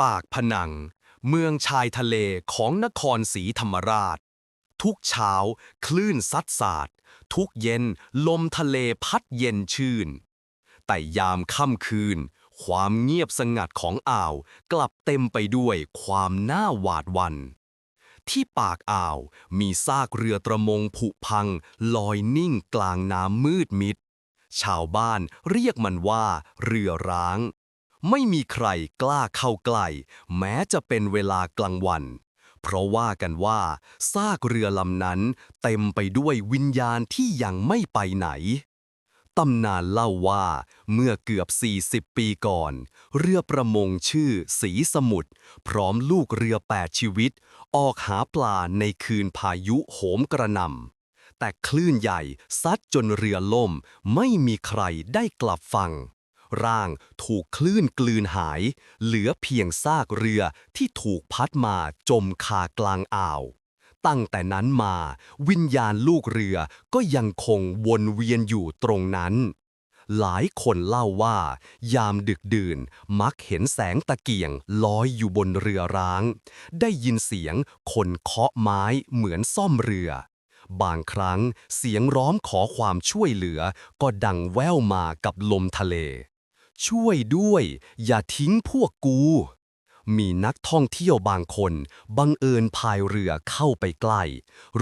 ปากพนัง เมืองชายทะเลของนครศรีธรรมราช ทุกเช้า คลื่นซัดสาด ทุกเย็นลมทะเลพัดเย็นชื่น แต่ยามค่ำคืน ความเงียบสงัดของอ่าวกลับเต็มไปด้วยความน่าหวาดหวัน ที่ปากอ่าวมีซากเรือประมงผุพัง ลอยนิ่งกลางน้ำมืดมิด ชาวบ้านเรียกมันว่า เรือร้าง ไม่มีใครกล้าเข้าใกล้แม้จะเป็นเวลากลางวัน เพราะว่ากันว่าซากเรือลำนั้นเต็มไปด้วยวิญญาณที่ยังไม่ไปไหนตำนานเล่าว่าเมื่อเกือบ 40 ปีก่อน เรือประมงชื่อสีสมุทรพร้อมลูกเรือ 8 ชีวิต ออกหาปลาในคืนพายุโหมกระหน่ำแต่คลื่นใหญ่ซัดจนเรือล่มไม่มีใครได้กลับฝั่ง ร่างถูกคลื่นกลืนหาย เหลือเพียงซากเรือที่ถูกพัดมาจมคากลางอ่าว ตั้งแต่นั้นมา วิญญาณลูกเรือก็ยังคงวนเวียนอยู่ตรงนั้น หลายคนเล่าว่า ยามดึกดื่นมักเห็นแสงตะเกียงลอยอยู่บนเรือร้าง ได้ยินเสียงคนเคาะไม้เหมือนซ่อมเรือบางครั้งเสียงร้องขอความช่วยเหลือก็ดังแว่วมากับลมทะเล ช่วยด้วย อย่าทิ้งพวกกู มีนักท่องเที่ยวบางคน บังเอิญพายเรือเข้าไปใกล้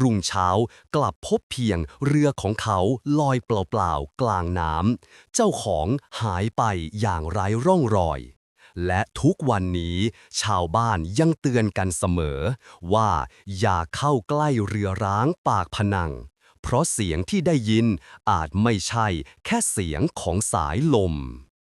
รุ่งเช้ากลับพบเพียงเรือของเขาลอยเปล่าๆ กลางน้ำ เจ้าของหายไปอย่างไร้ร่องรอย และทุกวันนี้ชาวบ้านยังเตือนกันเสมอ ว่าอย่าเข้าใกล้เรือร้างปากพนังเพราะเสียงที่ได้ยินอาจไม่ใช่แค่เสียงของสายลม